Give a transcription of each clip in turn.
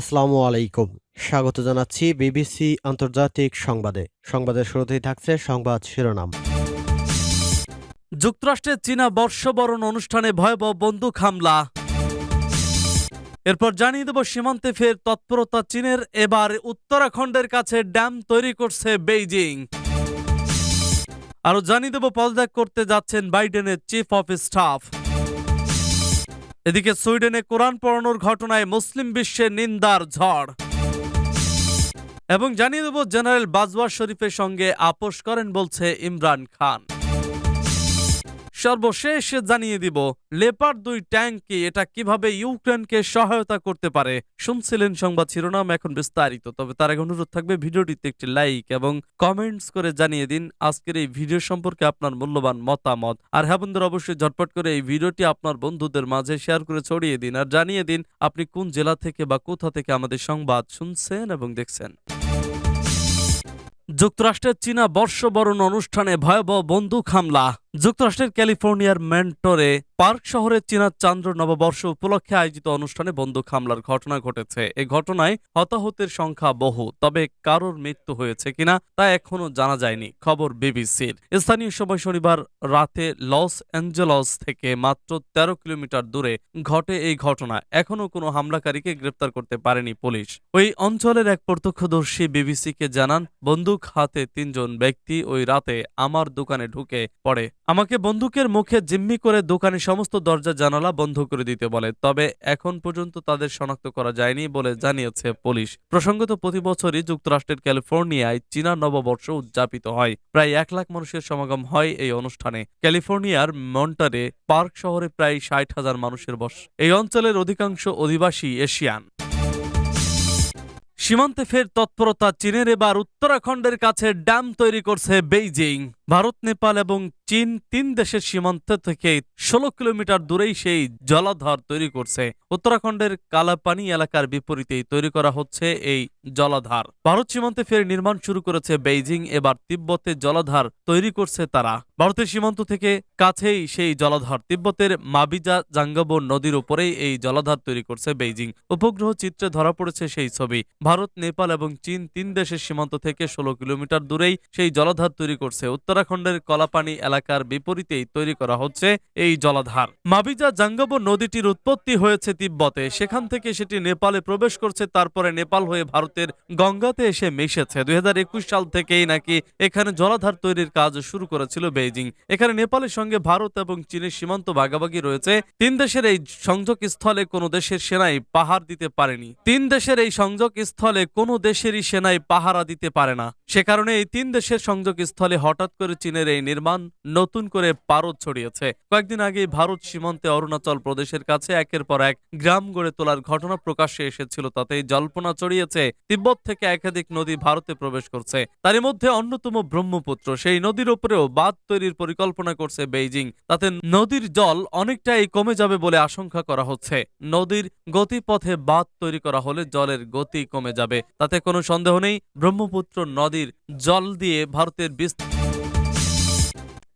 আসসালামু আলাইকুম। স্বাগত জানাচ্ছি বিবিসি আন্তর্জাতিক সংবাদে। সংবাদের শুরুতেই থাকছে সংবাদ শিরোনাম। যুক্তরাষ্ট্রের চীনা বর্ষবরণ অনুষ্ঠানে ভয়াবহ বন্দুক হামলা। এরপর জানিয়ে দেব সীমান্তে ফের তৎপরতা চীনের। এবার উত্তরাখণ্ডের কাছে ড্যাম তৈরি করছে বেইজিং। আরও জানিয়ে দেব পদত্যাগ করতে যাচ্ছেন বাইডেনের চিফ অফ স্টাফ। এদিকে সুইডেনে কোরআন পড়ানোর ঘটনায় মুসলিম বিশ্বে নিন্দার ঝড়। এবং জানিয়ে দেব, জেনারেল বাজওয়া শরীফের সঙ্গে আপোষ করেন বলছে ইমরান খান। সর্বশেষ জানিয়ে দিব লেপার দুই ট্যাঙ্ক এটা কীভাবে ইউক্রেনকে সহায়তা করতে পারে শুনছিলেন সংবাদ শিরোনাম এখন বিস্তারিত। তবে তার আগে অনুরোধ থাকবে, ভিডিওটিতে একটি লাইক এবং কমেন্টস করে জানিয়ে দিন আজকের এই ভিডিও সম্পর্কে আপনার মূল্যবান মতামত। আর হ্যাঁ বন্ধুরা, অবশ্যই ঝটপট করে এই ভিডিওটি আপনার বন্ধুদের মাঝে শেয়ার করে ছড়িয়ে দিন আর জানিয়ে দিন আপনি কোন জেলা থেকে বা কোথা থেকে আমাদের সংবাদ শুনছেন এবং দেখছেন। যুক্তরাষ্ট্রের চীনা বর্ষবরণ অনুষ্ঠানে ভয়াবহ বন্দুক হামলা। যুক্তরাষ্ট্রের ক্যালিফোর্নিয়ার মেন্টরে পার্ক শহরে চীনা চান্দ্র নববর্ষ উপলক্ষে আয়োজিত অনুষ্ঠানে বন্দুক হামলার ঘটনা ঘটেছে। এই ঘটনায় হতাহতের সংখ্যা বহু, তবে কারোর মৃত্যু হয়েছে কিনা তা এখনও জানা যায়নি, খবর বিবিসির। স্থানীয় সময় শনিবার রাতে লস অ্যাঞ্জেলস থেকে মাত্র তেরো কিলোমিটার দূরে ঘটে এই ঘটনা। এখনও কোনো হামলাকারীকে গ্রেপ্তার করতে পারেনি পুলিশ। ওই অঞ্চলের এক প্রত্যক্ষদর্শী বিবিসিকে জানান, বন্দুক হাতে তিনজন ব্যক্তি ওই রাতে আমার দোকানে ঢুকে পড়ে। আমাকে বন্দুকের মুখে জিম্মি করে দোকানের সমস্ত দরজা জানালা বন্ধ করে দিতে বলে, তবে এখন পর্যন্ত তাদের শনাক্ত করা যায়নি বলে জানিয়েছে পুলিশ। প্রসঙ্গত, প্রতি বছরই যুক্তরাষ্ট্রের ক্যালিফোর্নিয়ায় চীনা নববর্ষ উদযাপিত হয়। প্রায় এক লাখ মানুষের সমাগম হয় এই অনুষ্ঠানে। ক্যালিফোর্নিয়ার মন্টারে পার্ক শহরে প্রায় ষাট হাজার মানুষের বস। এই অঞ্চলের অধিকাংশ অধিবাসী এশিয়ান। সীমান্তে ফের তৎপরতা চীনের এবার উত্তরাখণ্ডের কাছে ড্যাম তৈরি করছে বেইজিং। ভারত, নেপাল এবং চীন তিন দেশের সীমান্ত থেকে ষোলো কিলোমিটার দূরেই সেই জলাধার তৈরি করছে। উত্তরাখণ্ডের কালাপানি এলাকার বিপরীতেই তৈরি করা হচ্ছে এই জলাধার। ভারত সীমান্তে ফের নির্মাণ শুরু করেছে বেইজিং, এবার তিব্বতে জলাধার তৈরি করছে তারা। ভারতের সীমান্ত থেকে কাছেই সেই জলাধার, তিব্বতের মাবিজা জাঙ্গাবো নদীর উপরেই এই জলাধার তৈরি করছে বেইজিং। উপগ্রহ চিত্রে ধরা পড়েছে সেই ছবি। ভারত, নেপাল এবং চীন তিন দেশের সীমান্ত থেকে ষোলো কিলোমিটার দূরেই সেই জলাধার তৈরি করছে। উত্তরাখণ্ডের কলাপানি এলাকার বিপরীতেই তৈরি করা হচ্ছে এই জলাধার। মাবিজা জাঙ্গাবো নদীটির উৎপত্তি হয়েছে তিব্বতে। সেখান থেকে সেটি নেপালে প্রবেশ করছে, তারপরে নেপাল হয়ে ভারতের গঙ্গাতে এসে মিশেছে। দুই সাল থেকেই নাকি এখানে জলাধার তৈরির কাজ শুরু করেছিল বেইজিং। এখানে নেপালের সঙ্গে ভারত এবং চীনের সীমান্ত ভাগাভাগি রয়েছে। তিন দেশের এই সংযোগ স্থলে কোনো দেশের সেনাই পাহাড় দিতে পারেনি। তিন দেশের এই সংযোগ স্থলে কোনো দেশেরই সেনাই পাহারা দিতে পারে না। সে কারণে এই তিন দেশের সংযোগ স্থলে হঠাৎ করে চীনের এই নির্মাণ নতুন করে পারদ ছড়িয়েছে। কয়েকদিন আগেই ভারত সীমান্তে অরুণাচল প্রদেশের কাছে একের পর এক গ্রাম গড়ে তোলার ঘটনা প্রকাশ্যে এসেছিল, তাতেই জল্পনা ছড়িয়েছে। তিব্বত থেকে একাধিক নদী ভারতে প্রবেশ করছে। তারই মধ্যে অন্যতম ব্রহ্মপুত্র, সেই নদীর উপরেও বাঁধ তৈরির পরিকল্পনা করছে বেইজিং। তাতে নদীর জল অনেকটাই কমে যাবে বলে আশঙ্কা করা হচ্ছে। নদীর গতিপথে বাঁধ তৈরি করা হলে জলের গতি কমে যাবে। তাতে কোনো সন্দেহ নেই, ব্রহ্মপুত্র নদীর জল দিয়ে ভারতের বিস্তার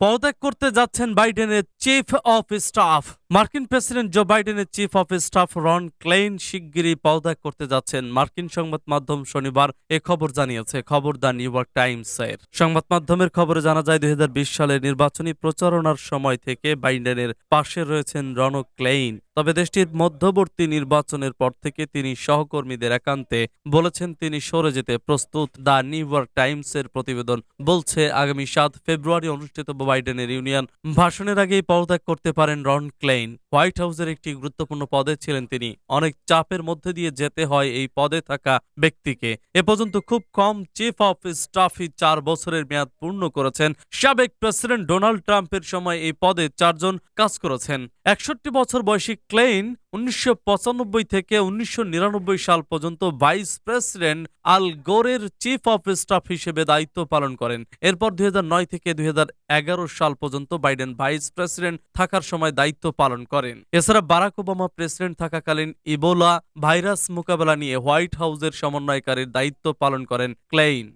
পদত্যাগ করতে যাচ্ছেন বাইডেনের চিফ অফ স্টাফ মার্কিন প্রেসিডেন্ট জো বাইডেনের chief of staff Ron Klain শিগগিরই পদত্যাগ করতে যাচ্ছেন মার্কিন সংবাদ মাধ্যম শনিবার। এ খবর জানিয়েছে খবর দা নিউ ইয়র্ক টাইমস এর সংবাদ মাধ্যমের খবরে জানা যায়, দুই হাজার বিশ সালের নির্বাচনী প্রচারণার সময় থেকে বাইডেনের পাশে রয়েছেন রন ক্লেইন। তবে দেশটির মধ্যবর্তী নির্বাচনের পর থেকে তিনি সহকর্মীদের একান্তে বলেছেন, তিনি সরে যেতে প্রস্তুত। দ্য নিউ ইয়র্ক টাইমস এর প্রতিবেদন বলছে, আগামী সাত ফেব্রুয়ারি অনুষ্ঠিত বাইডেনের ইউনিয়ন ভাষণের আগেই পদত্যাগ করতে পারেন রন ক্লেইন। হোয়াইট হাউসের একটি গুরুত্বপূর্ণ পদে ছিলেন তিনি। অনেক চাপের মধ্যে দিয়ে যেতে হয় এই পদে থাকা ব্যক্তিকে। এ পর্যন্ত খুব কম চিফ অফ স্টাফই চার বছরের মেয়াদ পূর্ণ করেছেন। সাবেক প্রেসিডেন্ট ডোনাল্ড ট্রাম্পের সময় এই পদে চারজন কাজ করেছেন। একষট্টি বছর বয়সী ক্লেইন উনিশশো পঁচানব্বই থেকে উনিশশো নিরানব্বই সাল পর্যন্ত ভাইস প্রেসিডেন্ট আল গোরের চিফ অফ স্টাফ হিসেবে দায়িত্ব পালন করেন। এরপর দুই হাজার নয় থেকে দুই হাজার এগারো সাল পর্যন্ত বাইডেন ভাইস প্রেসিডেন্ট থাকার সময় দায়িত্ব পালন করেন। এছাড়া বারাক ওবামা প্রেসিডেন্ট থাকাকালীন ইবোলা ভাইরাস মোকাবেলা নিয়ে হোয়াইট হাউসের সমন্বয়কারীর দায়িত্ব পালন করেন ক্লেইন।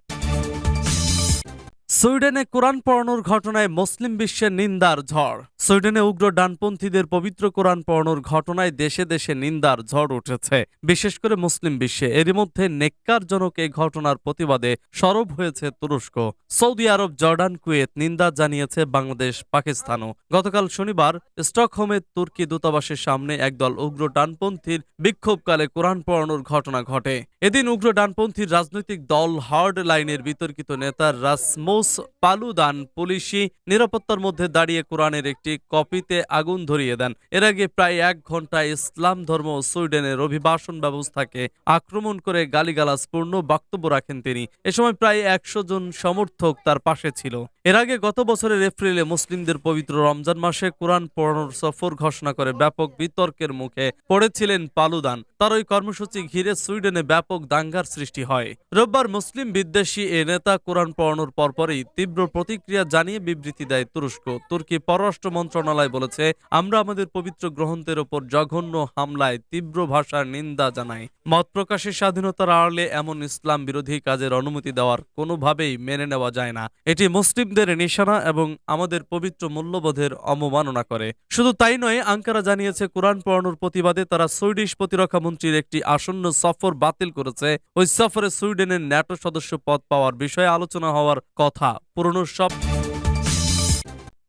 সুইডেনে কোরআন পড়ানোর ঘটনায় মুসলিম বিশ্বের নিন্দার ঝড়। সুইডেনে উগ্র ডানপন্থীদের পবিত্র কোরআন পড়ানোর ঘটনায় দেশে দেশে নিন্দার ঝড় উঠেছে। বিশেষ করে মুসলিম বিশ্বে এরই মধ্যে নেককারজনক এই ঘটনার প্রতিবাদে সরব হয়েছে তুরস্ক। সৌদি আরব, জর্ডান, কুয়েত নিন্দা জানিয়েছে বাংলাদেশ, পাকিস্তানও। গতকাল শনিবার স্টকহোমে তুর্কি দূতাবাসের সামনে একদল উগ্র ডানপন্থীর বিক্ষোভকালে কোরআন পড়ানোর ঘটনা ঘটে। এদিন উগ্র ডানপন্থীর রাজনৈতিক দল হার্ড লাইনের বিতর্কিত নেতা রাসমোস পালুদান পুলিশি নিরাপত্তার মধ্যে দাঁড়িয়ে কোরআনের একটি কপিতে আগুন ধরিয়ে দেন। এর আগে প্রায় এক ঘণ্টা ইসলাম ধর্ম সুইডেনের অভিবাসন ব্যবস্থাকে আক্রমণ করে গালিগালাজপূর্ণ বক্তব্য রাখেন তিনি। এ সময় প্রায় একশো জন সমর্থক তার পাশে ছিল। এর আগে গত বছরের এপ্রিলে মুসলিমদের পবিত্র রমজান মাসে কোরআন পড়ানোর সফর ঘোষণা করে ব্যাপক বিতর্কের মুখে পড়েছিলেন পালুদান। তার ওই কর্মসূচি ঘিরে সুইডেনে ব্যাপক দাঙ্গার সৃষ্টি হয়। রোববার মুসলিম বিদ্বেষী এ নেতা কোরআন পড়ানোর পরপরই তীব্র প্রতিক্রিয়া জানিয়ে বিবৃতি দেয় তুরস্ক। তুর্কি পররাষ্ট্র মন্ত্রণালয় বলেছে, আমরা আমাদের পবিত্র গ্রন্থের ওপর জঘন্য হামলায় তীব্র ভাষার নিন্দা জানাই। মত প্রকাশের স্বাধীনতার আড়ালে এমন ইসলাম বিরোধী কাজের অনুমতি দেওয়ার কোনোভাবেই মেনে নেওয়া যায় না। এটি মুসলিমদের নিশানা এবং আমাদের পবিত্র মূল্যবোধের অবমাননা করে। শুধু তাই নয়, আঙ্কারা জানিয়েছে, কোরআন পড়ানোর প্রতিবাদে তারা সুইডিশ প্রতিরক্ষা মন্ত্রীর একটি আসন্ন সফর বাতিল করেছে। ওই সফরে সুইডেনের ন্যাটো সদস্য পদ পাওয়ার বিষয়ে আলোচনা হওয়ার কথা পুরনো সব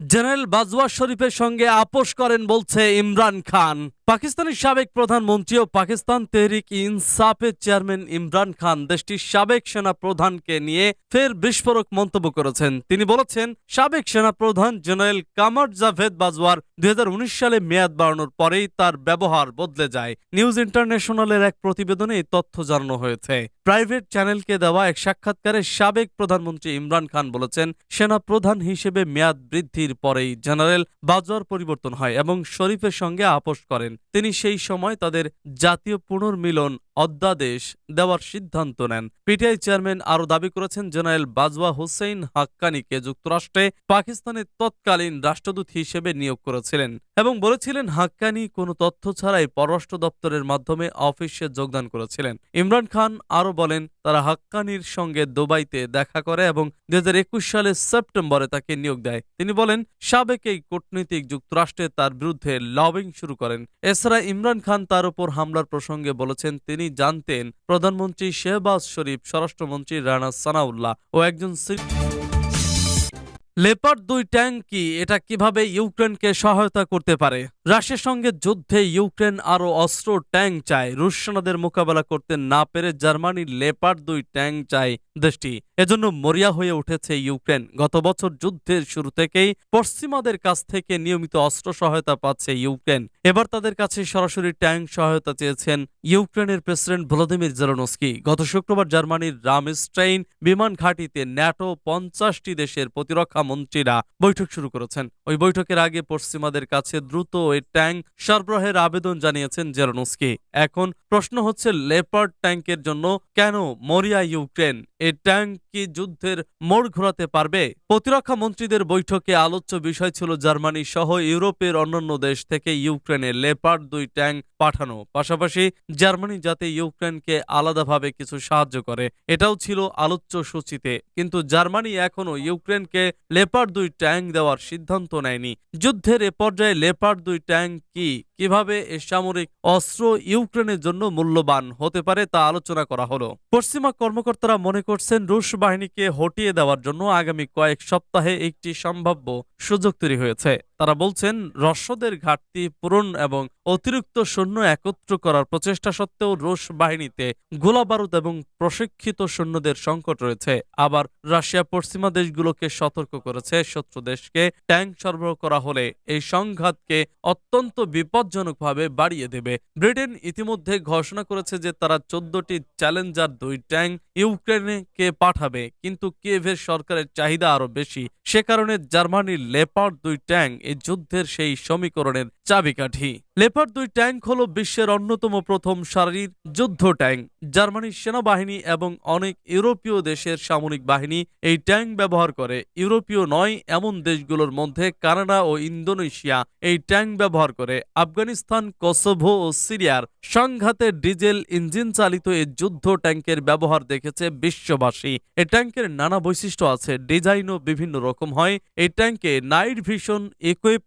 জেনারেল বাজওয়া শরীফের সঙ্গে আপোষ করেন বলছে ইমরান খান। পাকিস্তানের সাবেক প্রধানমন্ত্রী ও পাকিস্তান তেহরিক ইনসাফের চেয়ারম্যান ইমরান খান দেশটির সাবেক সেনা প্রধানকে নিয়ে ফের বিস্ফোরক মন্তব্য করেছেন। তিনি বলেছেন, সাবেক সেনা প্রধান জেনারেল কামার জাভেদ বাজওয়ার দুই হাজার উনিশ সালে মেয়াদ বাড়ানোর পরেই তার ব্যবহার বদলে যায়। নিউজ ইন্টারন্যাশনালের এক প্রতিবেদনে এই তথ্য জানানো হয়েছে। প্রাইভেট চ্যানেলকে দেওয়া এক সাক্ষাৎকারে সাবেক প্রধানমন্ত্রী ইমরান খান বলেছেন, সেনা প্রধান হিসেবে মেয়াদ বৃদ্ধির পরেই জেনারেল বাজওয়ার পরিবর্তন হয় এবং শরীফের সঙ্গে আপোষ করেন। তিনি সেই সময় তাদের জাতীয় পুনর্মিলন অধ্যাদেশ দেওয়ার সিদ্ধান্ত নেন। পিটিআই চেয়ারম্যান আরও দাবি করেছেন, জেনারেল বাজওয়া হুসেইন হাক্কানিকে যুক্তরাষ্ট্রে পাকিস্তানের তৎকালীন রাষ্ট্রদূত হিসেবে নিয়োগ করেছিলেন এবং বলেছিলেন, হাক্কানি কোনো তথ্য ছাড়াই পররাষ্ট্র দপ্তরের মাধ্যমে অফিসে যোগদান করেছিলেন। ইমরান খান আরও বলেন, তারা হাক্কানির সঙ্গে দুবাইতে দেখা করে এবং দু হাজার একুশ সালের সেপ্টেম্বরে তাকে নিয়োগ দেয়। তিনি বলেন সাবেক এই কূটনীতিক যুক্তরাষ্ট্রে তার বিরুদ্ধে লবিং শুরু করেন। এছাড়া ইমরান খান তার উপর হামলার প্রসঙ্গে বলেছেন, তিনি জানতেন প্রধানমন্ত্রী শেহবাজ শরীফ, স্বরাষ্ট্রমন্ত্রী রানা সানাউল্লাহ ও একজন লেপার দুই ট্যাঙ্ক কি এটা কীভাবে ইউক্রেনকে সহায়তা করতে পারে? রাশিয়ার সঙ্গে যুদ্ধে ইউক্রেন আরও অস্ত্র ট্যাঙ্ক চায়। রুশ সেনাদের মোকাবেলা করতে না পেরে জার্মানির লেপার্ড দুই ট্যাঙ্ক চায় দেশটি। এজন্য মরিয়া হয়ে উঠেছে ইউক্রেন। গত বছর যুদ্ধের শুরু থেকেই পশ্চিমাদের কাছ থেকে নিয়মিত অস্ত্র সহায়তা পাচ্ছে ইউক্রেন। এবার তাদের কাছে সরাসরি ট্যাঙ্ক সহায়তা চেয়েছেন ইউক্রেনের প্রেসিডেন্ট ভলোদিমির জেলনস্কি। গত শুক্রবার জার্মানির রামস্ট্রেইন বিমান ঘাঁটিতে ন্যাটো পঞ্চাশটি দেশের প্রতিরক্ষা মন্ত্রীরা বৈঠক শুরু করেছেন। ওই বৈঠকের আগে পশ্চিমাদের কাছে দ্রুত ওই ট্যাঙ্ক সরবরাহের আবেদন জানিয়েছেন জেলনস্কি এখন প্রশ্ন হচ্ছে, লেপার্ড ট্যাঙ্কের জন্য কেন মরিয়া ইউক্রেন? এই ট্যাঙ্ক কি যুদ্ধের মোড় ঘোরাতে পারবে? প্রতিরক্ষা মন্ত্রীদের বৈঠকে আলোচ্য বিষয় ছিল জার্মানি সহ ইউরোপের অন্যান্য দেশ থেকে ইউক্রেনে লেপার্ড দুই ট্যাঙ্ক পাঠানো। পাশাপাশি জার্মানি যাতে ইউক্রেনকে আলাদাভাবে কিছু সাহায্য করে, এটাও ছিল আলোচ্য সূচিতে। কিন্তু জার্মানি এখনও ইউক্রেনকে লেপার্ড দুই ট্যাঙ্ক দেওয়ার সিদ্ধান্ত নেয়নি। যুদ্ধের এ পর্যায়ে লেপার দুই ট্যাঙ্ক কি কীভাবে এ সামরিক অস্ত্র ইউক্রেনের জন্য মূল্যবান হতে পারে তা আলোচনা করা হলো। পশ্চিমা কর্মকর্তারা মনে করছেন রুশ বাহিনীকে হটিয়ে দেওয়ার জন্য আগামী কয়েক সপ্তাহে একটি সম্ভাব্য সুযোগ তৈরি হয়েছে। তারা বলছেন, রসদের ঘাটতি পূরণ এবং অতিরিক্ত সৈন্য একত্র করার প্রচেষ্টা সত্ত্বেও রুশ বাহিনীতে গোলাবারুদ এবং প্রশিক্ষিত সৈন্যদের সংকট রয়েছে। আবার রাশিয়া পশ্চিমা দেশগুলোকে সতর্ক করেছে, শত্রু দেশকে ট্যাঙ্ক সরবরাহ করা হলে এই সংঘাতকে অত্যন্ত বিপজ্জনকভাবে বাড়িয়ে দেবে। ব্রিটেন ইতিমধ্যে ঘোষণা করেছে যে তারা চোদ্দটি চ্যালেঞ্জার, দুই ট্যাঙ্ক ইউক্রেনকে পাঠাবে। কিন্তু কিয়েভের সরকারের চাহিদা আরও বেশি। সে কারণে জার্মানির লেপার্ড দুই ট্যাঙ্ক এই যুদ্ধের সেই সমীকরণের চাবিকাঠি। লেপার্ড দুই ট্যাঙ্ক হল বিশ্বের অন্যতম প্রথম সারির যুদ্ধ ট্যাঙ্ক। জার্মানির সেনাবাহিনী এবং অনেক ইউরোপীয় দেশের সামরিক বাহিনী এই ট্যাঙ্ক ব্যবহার করে। ইউরোপীয় নয়, এমন দেশগুলোর মধ্যে কানাডা ও ইন্দোনেশিয়া এই ট্যাঙ্ক ব্যবহার করে। আফগানিস্তান, কসোভো ও সিরিয়ার সংঘাতে ডিজেল ইঞ্জিন চালিত এই যুদ্ধ ট্যাঙ্কের ব্যবহার দেখেছে বিশ্ববাসী। এই ট্যাঙ্কের নানা বৈশিষ্ট্য আছে, ডিজাইনও বিভিন্ন রকম হয়। এই ট্যাঙ্কে নাইট ভিশন, ইকুইপ